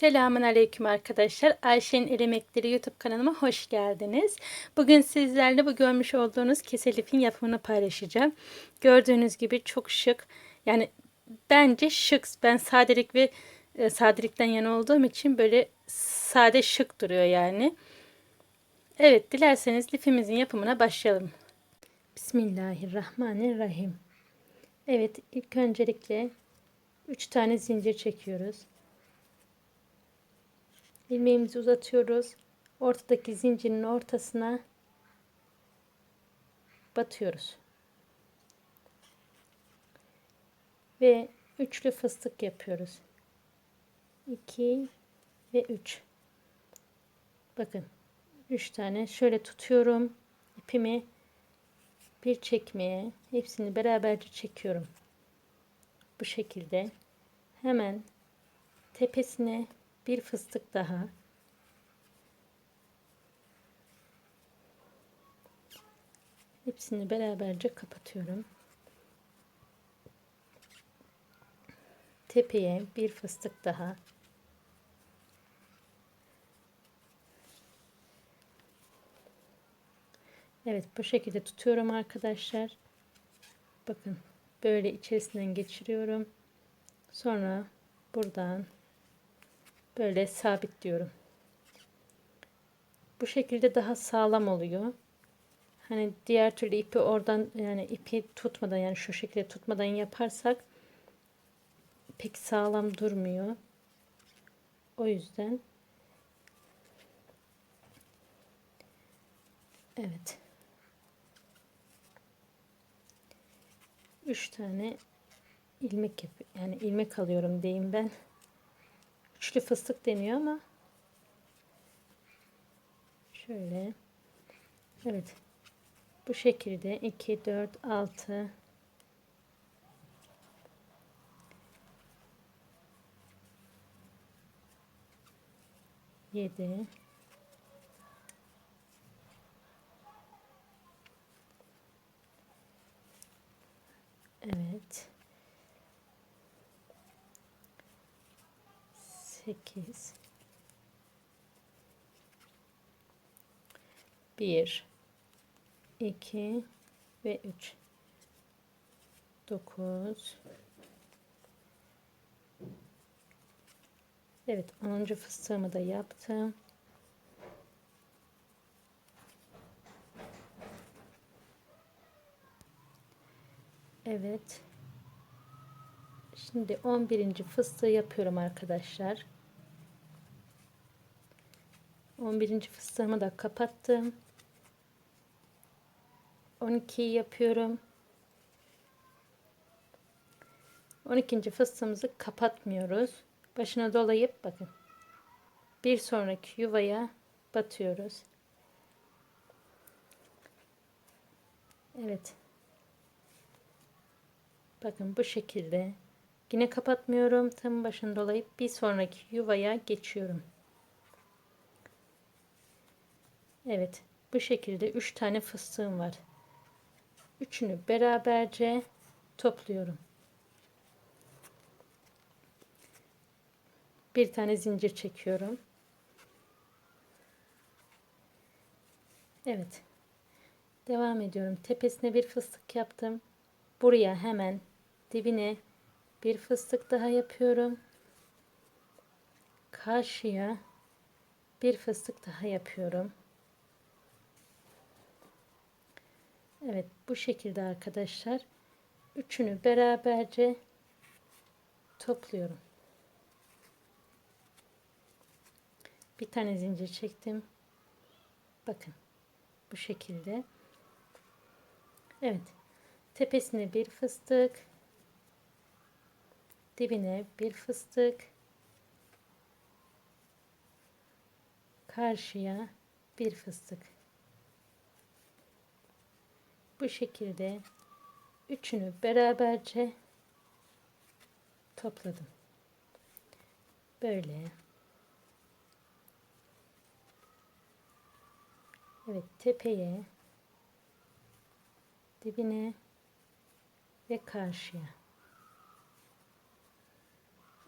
Selamun Aleyküm arkadaşlar. Ayşe'nin El Emekleri YouTube kanalıma hoş geldiniz. Bugün sizlerle bu görmüş olduğunuz keselifin yapımını paylaşacağım. Gördüğünüz gibi çok şık. Yani bence şık. Ben sadelik ve e, sadelikten yana olduğum için böyle sade şık duruyor yani. Evet dilerseniz lifimizin yapımına başlayalım. Bismillahirrahmanirrahim. Evet ilk öncelikle 3 tane zincir çekiyoruz. İlmeğimizi uzatıyoruz. Ortadaki zincirin ortasına batıyoruz. Ve üçlü fıstık yapıyoruz. 2 ve 3. Bakın 3 tane şöyle tutuyorum ipimi bir çekmeye hepsini beraberce çekiyorum. Bu şekilde hemen tepesine bir fıstık daha hepsini beraberce kapatıyorum. Tepeye bir fıstık daha Evet bu şekilde tutuyorum arkadaşlar. Bakın böyle içerisinden geçiriyorum. Sonra buradan böyle sabitliyorum. Bu şekilde daha sağlam oluyor. Hani diğer türlü ipi oradan yani ipi tutmadan yani şu şekilde tutmadan yaparsak pek sağlam durmuyor. O yüzden Evet. 3 tane ilmek yap yani ilmek alıyorum diyeyim ben. Üçlü fıstık deniyor ama. Şöyle. Evet. Bu şekilde. 2 4 6 7 Evet. Sekiz. Bir, iki ve üç. Dokuz. Evet, onuncu fıstığımı da yaptım. Evet. Şimdi 11. fıstığı yapıyorum arkadaşlar. 11. fıstığımı da kapattım. 12 yapıyorum. 12. fıstığımızı kapatmıyoruz. Başına dolayıp bakın. Bir sonraki yuvaya batıyoruz. Evet. Bakın bu şekilde. Yine kapatmıyorum. Tam başını dolayıp bir sonraki yuvaya geçiyorum. Evet. Bu şekilde 3 tane fıstığım var. Üçünü beraberce topluyorum. Bir tane zincir çekiyorum. Evet. Devam ediyorum. Tepesine bir fıstık yaptım. Buraya hemen dibine bir fıstık daha yapıyorum. Karşıya bir fıstık daha yapıyorum. Evet bu şekilde arkadaşlar üçünü beraberce topluyorum. Bir tane zincir çektim. Bakın bu şekilde. Evet. Tepesine bir fıstık. Dibine bir fıstık. Karşıya bir fıstık. Bu şekilde üçünü beraberce topladım. Böyle. Evet tepeye dibine ve karşıya.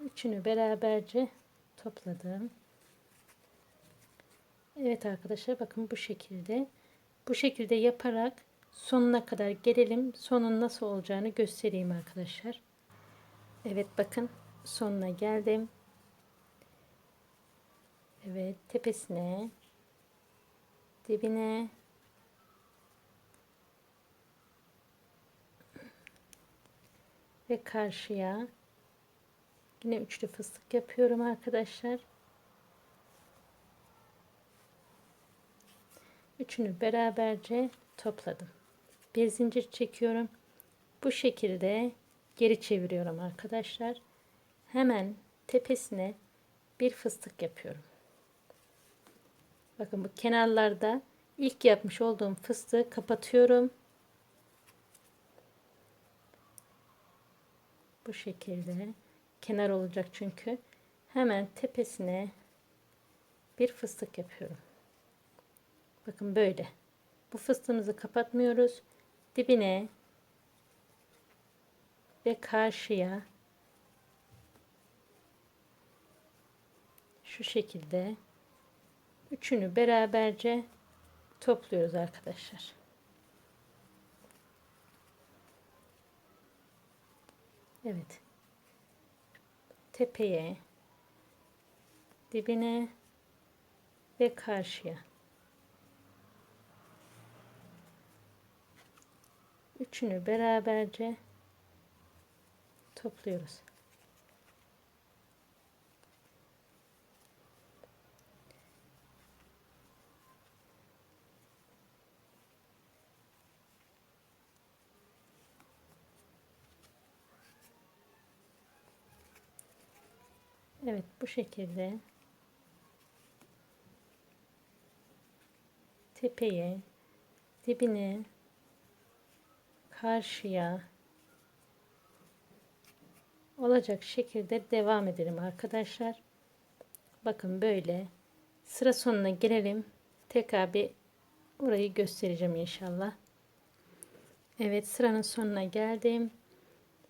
Üçünü beraberce topladım. Evet arkadaşlar bakın bu şekilde. Bu şekilde yaparak sonuna kadar gelelim. Sonun nasıl olacağını göstereyim arkadaşlar. Evet bakın sonuna geldim. Evet tepesine dibine ve karşıya yine üçlü fıstık yapıyorum arkadaşlar. Üçünü beraberce topladım. Bir zincir çekiyorum. Bu şekilde geri çeviriyorum arkadaşlar. Hemen tepesine bir fıstık yapıyorum. Bakın bu kenarlarda ilk yapmış olduğum fıstığı kapatıyorum. Bu şekilde kenar olacak çünkü. Hemen tepesine bir fıstık yapıyorum. Bakın böyle. Bu fıstığımızı kapatmıyoruz. Dibine ve karşıya şu şekilde üçünü beraberce topluyoruz arkadaşlar. Evet. Tepeye, dibine ve karşıya. Üçünü beraberce topluyoruz. Evet bu şekilde tepeye dibine karşıya olacak şekilde devam edelim arkadaşlar. Bakın böyle sıra sonuna gelelim. Tekrar bir orayı göstereceğim inşallah. Evet sıranın sonuna geldim.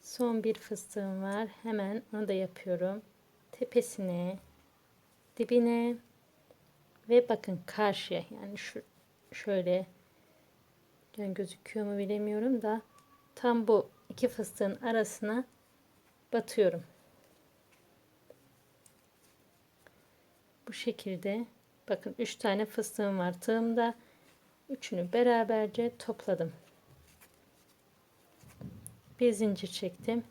Son bir fıstığım var. Hemen onu da yapıyorum. Tepesine, dibine ve bakın karşıya yani şu şöyle yani gözüküyor mu bilemiyorum da tam bu iki fıstığın arasına batıyorum. Bu şekilde bakın 3 tane fıstığım var tığımda. Üçünü beraberce topladım. Bir zincir çektim.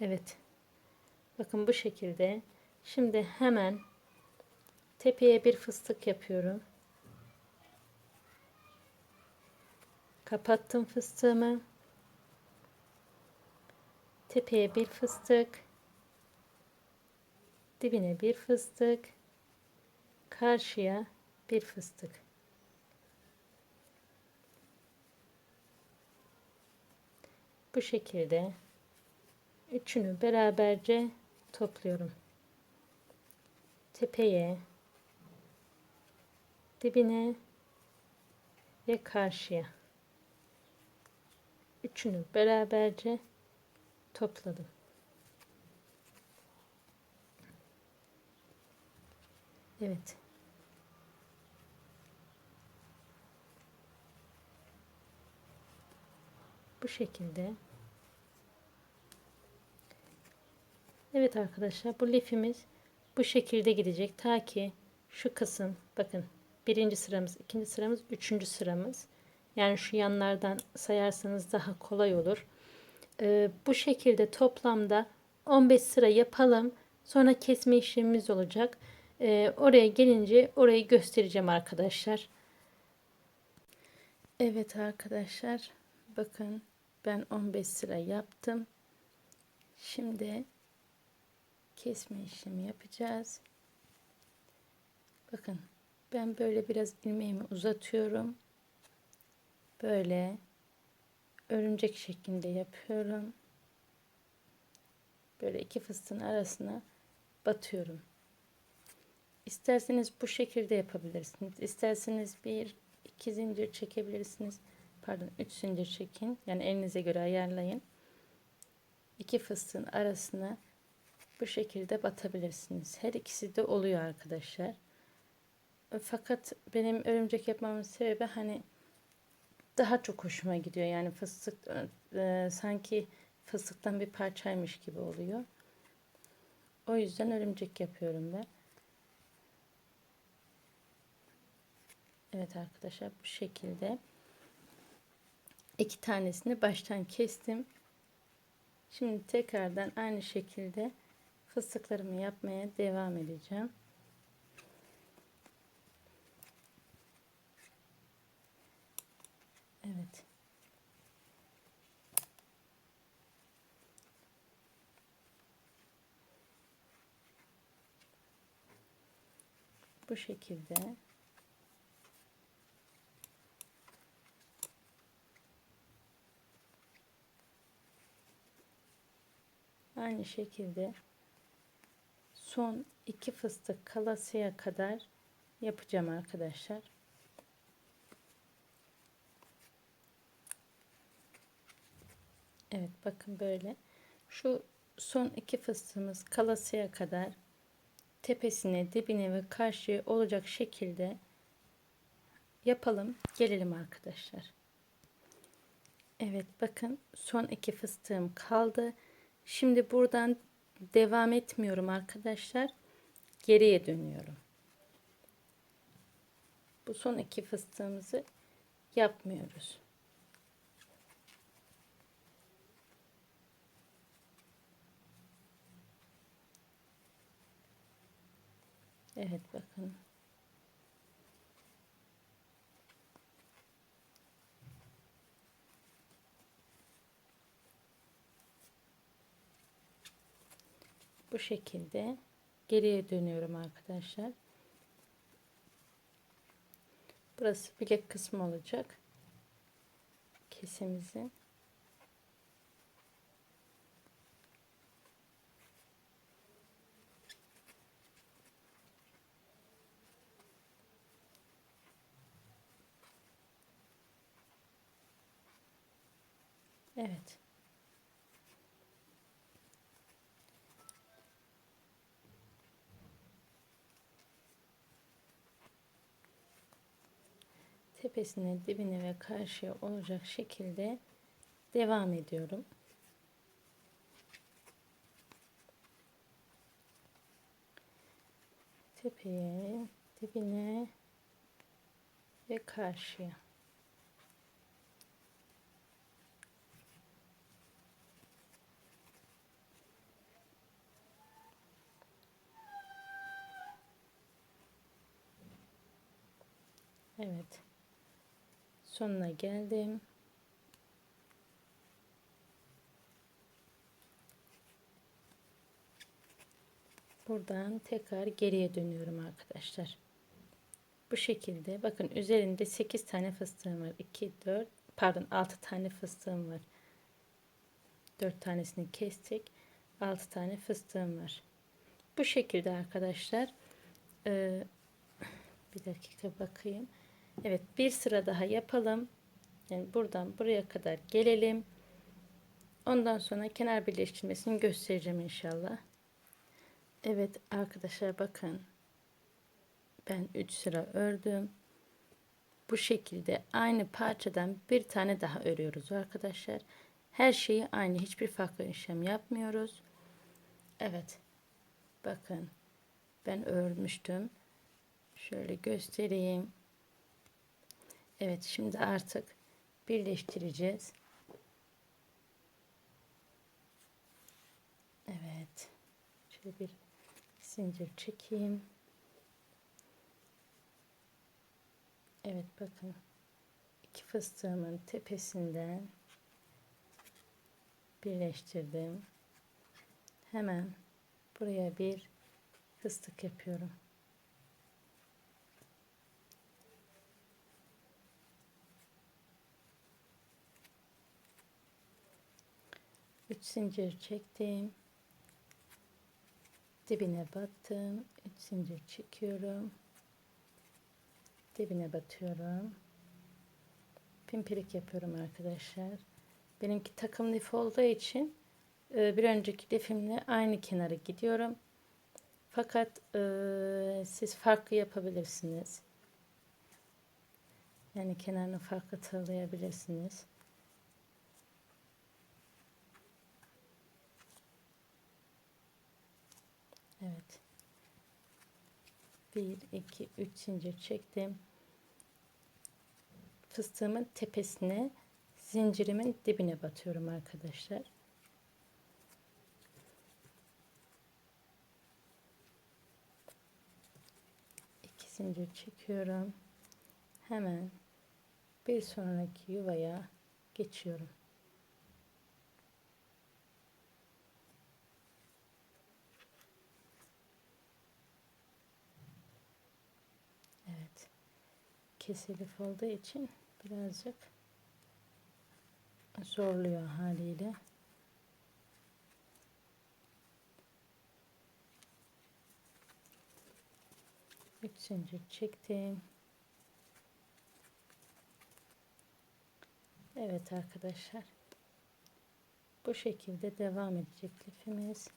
Evet. Bakın bu şekilde. Şimdi hemen tepeye bir fıstık yapıyorum. Kapattım fıstığımı. Tepeye bir fıstık. Dibine bir fıstık. Karşıya bir fıstık. Bu şekilde üçünü beraberce topluyorum. Tepeye, dibine ve karşıya üçünü beraberce topladım. Evet. Bu şekilde. Evet arkadaşlar bu lifimiz bu şekilde gidecek. Ta ki şu kısım bakın birinci sıramız, ikinci sıramız, üçüncü sıramız. Yani şu yanlardan sayarsanız daha kolay olur. Ee, bu şekilde toplamda 15 sıra yapalım. Sonra kesme işlemimiz olacak. Ee, oraya gelince orayı göstereceğim arkadaşlar. Evet arkadaşlar. Bakın ben 15 sıra yaptım. Şimdi kesme işlemi yapacağız. Bakın ben böyle biraz ilmeğimi uzatıyorum böyle örümcek şeklinde yapıyorum. Böyle iki fıstığın arasına batıyorum. İsterseniz bu şekilde yapabilirsiniz. İsterseniz bir iki zincir çekebilirsiniz. Pardon üç zincir çekin. Yani elinize göre ayarlayın. İki fıstığın arasına bu şekilde batabilirsiniz. Her ikisi de oluyor arkadaşlar. Fakat benim örümcek yapmamın sebebi hani daha çok hoşuma gidiyor. Yani fıstık e, sanki fıstıktan bir parçaymış gibi oluyor. O yüzden örümcek yapıyorum ben. Evet arkadaşlar bu şekilde iki tanesini baştan kestim. Şimdi tekrardan aynı şekilde fıstıklarımı yapmaya devam edeceğim. Evet. Bu şekilde aynı şekilde son iki fıstık kalasıya kadar yapacağım arkadaşlar. Evet bakın böyle. Şu son iki fıstığımız kalasıya kadar tepesine, dibine ve karşıya olacak şekilde yapalım. Gelelim arkadaşlar. Evet bakın son iki fıstığım kaldı. Şimdi buradan devam etmiyorum arkadaşlar. Geriye dönüyorum. Bu son iki fıstığımızı yapmıyoruz. Evet bakın. Bu şekilde geriye dönüyorum arkadaşlar. Burası bilek kısmı olacak. Kesimizin. Evet. Tepesine, dibine ve karşıya olacak şekilde devam ediyorum. Tepeye, dibine ve karşıya. Evet. Sonuna geldim. Buradan tekrar geriye dönüyorum arkadaşlar. Bu şekilde bakın üzerinde 8 tane fıstığım var. 2 4 pardon 6 tane fıstığım var. 4 tanesini kestik. 6 tane fıstığım var. Bu şekilde arkadaşlar. Ee, bir dakika bakayım. Evet bir sıra daha yapalım. Yani buradan buraya kadar gelelim. Ondan sonra kenar birleştirmesini göstereceğim inşallah. Evet arkadaşlar bakın. Ben 3 sıra ördüm. Bu şekilde aynı parçadan bir tane daha örüyoruz arkadaşlar. Her şeyi aynı. Hiçbir farklı işlem yapmıyoruz. Evet. Bakın. Ben örmüştüm. Şöyle göstereyim. Evet şimdi artık birleştireceğiz. Evet. Şöyle bir zincir çekeyim. Evet bakın. iki fıstığımın tepesinden birleştirdim. Hemen buraya bir fıstık yapıyorum. 3 zincir çektim dibine battım 3 zincir çekiyorum dibine batıyorum pimpirik yapıyorum arkadaşlar benimki takım lif olduğu için Ee, bir önceki lifimle aynı kenara gidiyorum. Fakat e, siz farklı yapabilirsiniz. Yani kenarını farklı tığlayabilirsiniz. Evet. 1 2 3 zincir çektim. Fıstığımın tepesine zincirimin dibine batıyorum arkadaşlar. İki zincir çekiyorum. Hemen bir sonraki yuvaya geçiyorum. Evet. Kesilif olduğu için birazcık zorluyor haliyle. Üç zincir çektim. Evet arkadaşlar. Bu şekilde devam edecek lifimiz.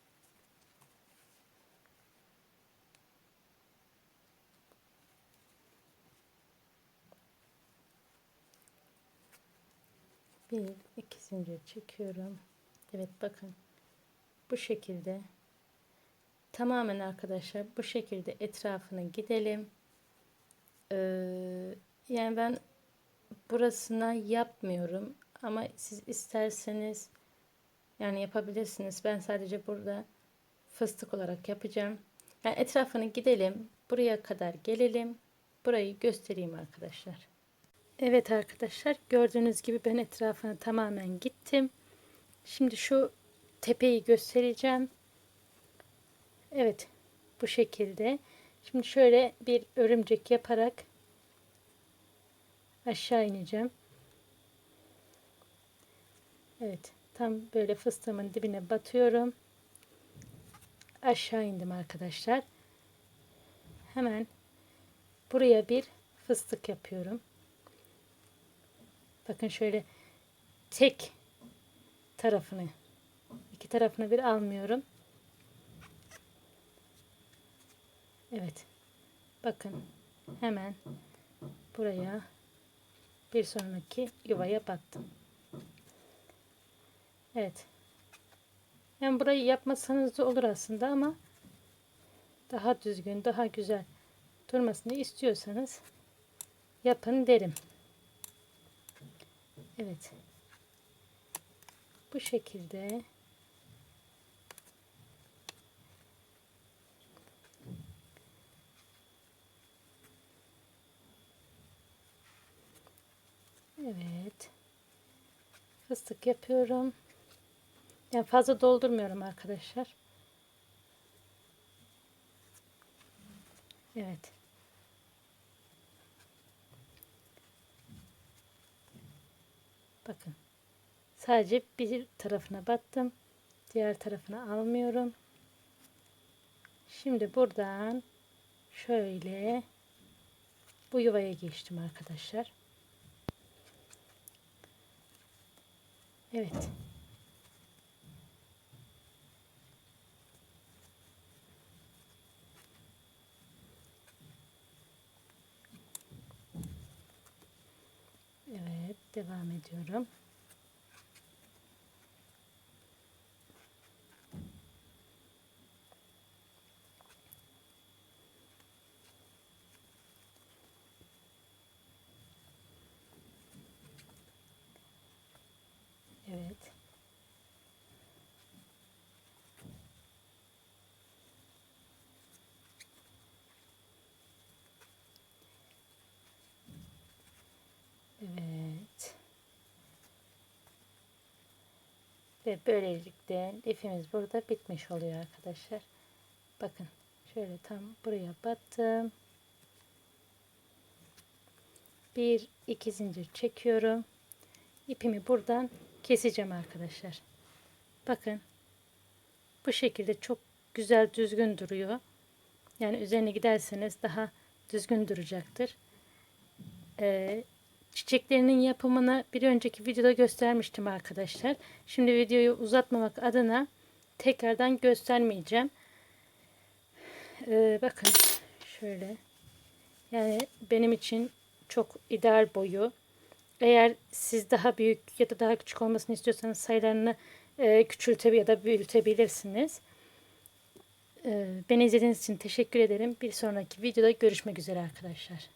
Bir, iki zincir çekiyorum. Evet bakın. Bu şekilde tamamen arkadaşlar bu şekilde etrafını gidelim. Ee, yani ben burasına yapmıyorum ama siz isterseniz yani yapabilirsiniz. Ben sadece burada fıstık olarak yapacağım. Yani etrafını gidelim. Buraya kadar gelelim. Burayı göstereyim arkadaşlar. Evet arkadaşlar gördüğünüz gibi ben etrafını tamamen gittim. Şimdi şu tepeyi göstereceğim. Evet bu şekilde. Şimdi şöyle bir örümcek yaparak aşağı ineceğim. Evet tam böyle fıstığımın dibine batıyorum. Aşağı indim arkadaşlar. Hemen buraya bir fıstık yapıyorum. Bakın şöyle tek tarafını iki tarafını bir almıyorum. Evet. Bakın hemen buraya bir sonraki yuvaya battım. Evet. Yani burayı yapmasanız da olur aslında ama daha düzgün, daha güzel durmasını istiyorsanız yapın derim. Evet. Bu şekilde Evet. Fıstık yapıyorum. Yani fazla doldurmuyorum arkadaşlar. Evet. Bakın. Sadece bir tarafına battım. Diğer tarafına almıyorum. Şimdi buradan şöyle bu yuvaya geçtim arkadaşlar. Evet. Evet, devam ediyorum. Evet. Evet. Ve böylelikle lifimiz burada bitmiş oluyor arkadaşlar. Bakın şöyle tam buraya battım. Bir iki zincir çekiyorum. İpimi buradan keseceğim arkadaşlar. Bakın. Bu şekilde çok güzel düzgün duruyor. Yani üzerine giderseniz daha düzgün duracaktır. Ee, çiçeklerinin yapımını bir önceki videoda göstermiştim arkadaşlar. Şimdi videoyu uzatmamak adına tekrardan göstermeyeceğim. Ee, bakın şöyle. Yani benim için çok ideal boyu. Eğer siz daha büyük ya da daha küçük olmasını istiyorsanız sayılarını e, küçültebilir ya da büyütebilirsiniz. Ee, beni izlediğiniz için teşekkür ederim. Bir sonraki videoda görüşmek üzere arkadaşlar.